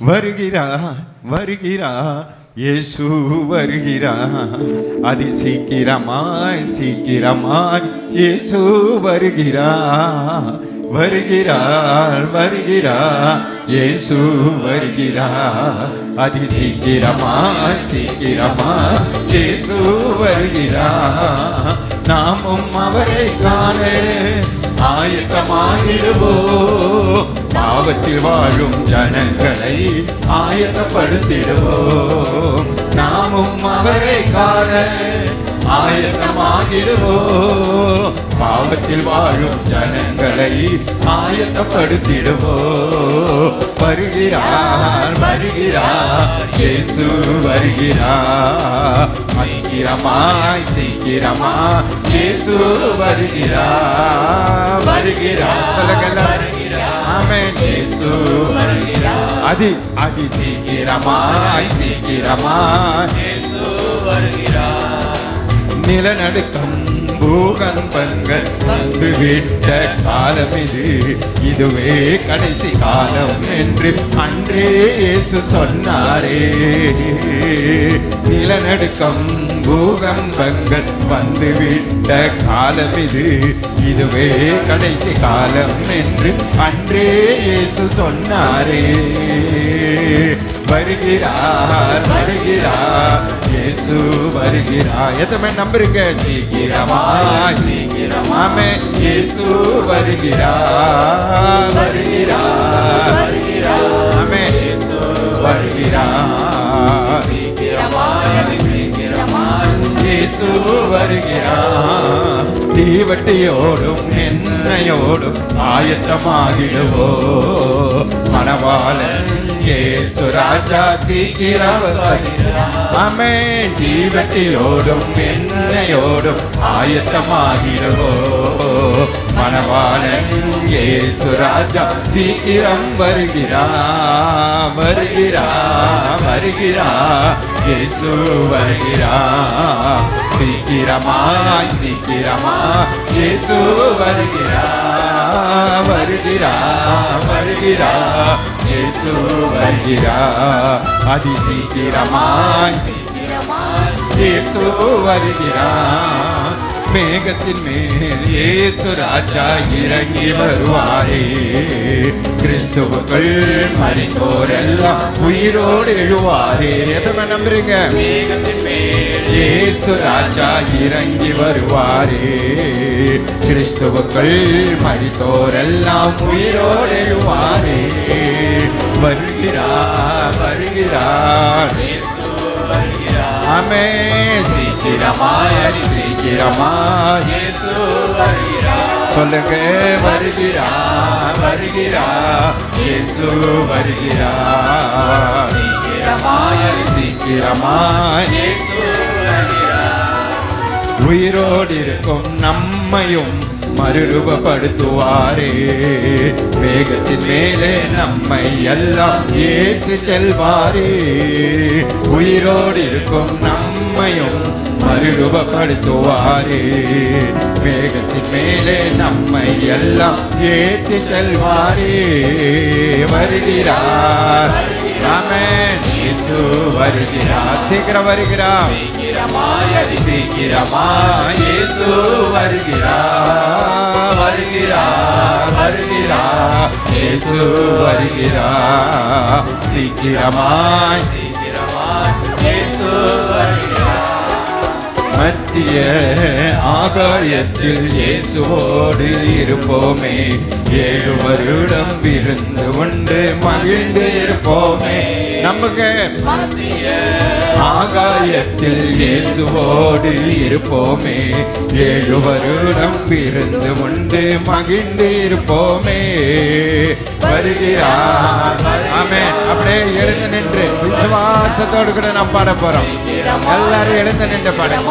வருகிறா வருகிறா இயேசு வருகிறா. அதி சீக்கிரமாய் சீக்கிரமாய் இயேசு வருகிறா. வருகிறார் வருகிறா இயேசு வருகிறா. அதி சீக்கிரமாய் சீக்கிரமாய் இயேசு வருகிறா. நாமும் அவரை காண ஆயத்தமாகிடுவோ பாவத்தில் வாழும் ஜனங்களை ஆயத்தப்படுத்திடுவோ. நாமும் அவரை காண ஆயத்தமாகிடுவோம் பாவத்தில் வாழும் ஜனங்களை ஆயத்தப்படுத்திடுவோம் வருகிறார் வருகிறார் இயேசு வருகிறார். சீக்கிரமாய் சீக்கிரமா இயேசு வருகிறார். வருகிறார் சொல்லுங்கள். ஆமென். இயேசு வருகிறார். அதி அதி சீக்கிரமாய் சீக்கிரமாய் நிலநடுக்கம் பூகம்பங்கள் வந்து விட்ட காலம் இது இதுவே கடைசி காலம் என்று அன்றே இயேசு சொன்னாரே. நிலநடுக்கம் பூகம்பங்கள் வந்து விட்ட காலம் இது இதுவே கடைசி காலம் என்று அன்றே இயேசு சொன்னாரே. வருகிறார் வருகிறார் இயேசு வருகிறார். எத்தனை நம்புறீங்க? சீக்கிரமாய் சீக்கிரமாமே இயேசு வருகிறார். வருகிறார் வருகிறார் ஆமே இயேசு வருகிறார். சீக்கிரமாய் சீக்கிரமாய் இயேசு வருகிறார். தீவட்டியோடும் எண்ணெயோடும் ஆயத்தமாகிடுவோ. மணவாளன் இயேசு ராஜா சீக்கிரம் வருகிறார் ஆமென் தீவட்டியோடும் எண்ணெயோடும் ஆயத்தமாகிடுவோ மணவாளன் இயேசு ராஜா சீக்கிரம் வருகிறா வருகிறா வருகிறா இயேசு வருகிறா சீக்கிரமாய் சீக்கிரமா இயேசு வருகிறா வருகிறா வருகிறா இயேசு வருகிறார். அதி சீக்கிரமாய் சீக்கிரமாய் இயேசு வருகிறார். மேகத்தின் மேல் இயேசு ராஜா இறங்கி வருவாரே. கிறிஸ்துவுக்குள் மறித்தோரெல்லாம் உயிரோடு எழுவாரே. எதை நம்புறீங்க? மேகத்தின் மேல் இயேசு ராஜா இறங்கி வருவாரே. கிறிஸ்துவுக்குள் மறித்தோரெல்லாம் உயிரோடு எழுவார். வருகிறார் வருகிறார் ஆமே சீக்கிரமாய் அடி சீக்கிரமாய் இயேசு வருகிறார் சொல்லுங்க வருகிறார் வருகிறார் இயேசு வருகிறார் சீக்கிரமாய் அடி சீக்கிரமாய் இயேசு உயிரோடு உயிரோடிருக்கும் நம்மையும் மறுரூபப்படுத்துவாரே. வேகத்தின் மேலே நம்மை எல்லாம் ஏற்று செல்வாரே. உயிரோடிருக்கும் நம்மையும் மறுரூபப்படுத்துவாரே. வேகத்தின் மேலே நம்மை எல்லாம் ஏற்றி செல்வாரே. வருகிறார். வருகிறார். சீக்கிரம் வருகிறார். சீக்கிரமாய் சீக்கிரமாய். இயேசு வருகிறார். வருகிறார் வருகிறார். இயேசு வருகிறார். சீக்கிரமாய் சீக்கிரமாய். இயேசு வருகிறார். மத்திய ஆகாயத்தில் இயேசுவோடு இருப்போமே. ஏழு வருடம் விருந்து உண்டு மகிழ்ந்து இருப்போமே. நமக்கு ஆகாயத்தில் இயேசுவோடு இருப்போமே. ஏழு வருடம் விருந்து உண்டு மகிழ்ந்து இருப்போமே. வருகிறார் ஆமே அப்படியே எழுந்து நின்று விசுவாசத்தோடு கூட நாம் பாட போறோம். எல்லாரும் எழுந்து நின்று பாடுங்க.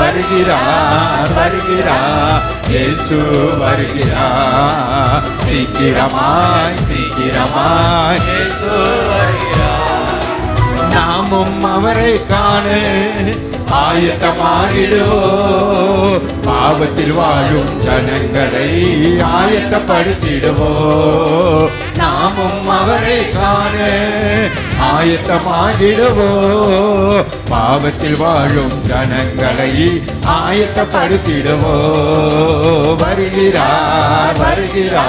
வருகிறார் வருகிறார். இயேசு வருகிறார். சீக்கிரமாய் சீக்கிரமாய் இயேசு வருகிறார். நாமும் அவரை காண. ஆயத்தமாகிடோ பாவத்தில் வாழும் ஜனங்களை ஆயத்தப்படுத்திடுவோ. நாமும் அவரை காண. ஆயத்தமாகிடுவோ. பாவத்தில் வாழும் ஜனங்களை ஆயத்தப்படுத்திடுவோ. வருகிறா வருகிறா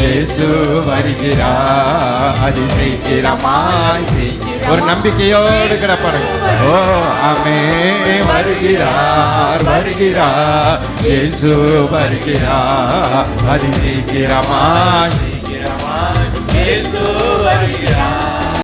இயேசு வருகிறா. அது சீக்கிரமாய் ஒரு நம்பிக்கையோடு கிடப்பாருங்க. ஓ ஆமே வருகிறார் வருகிறார் இயேசு வருகிறார் அது சீக்கிரமாய் சீக்கிரமாய் இயேசு வருகிறார்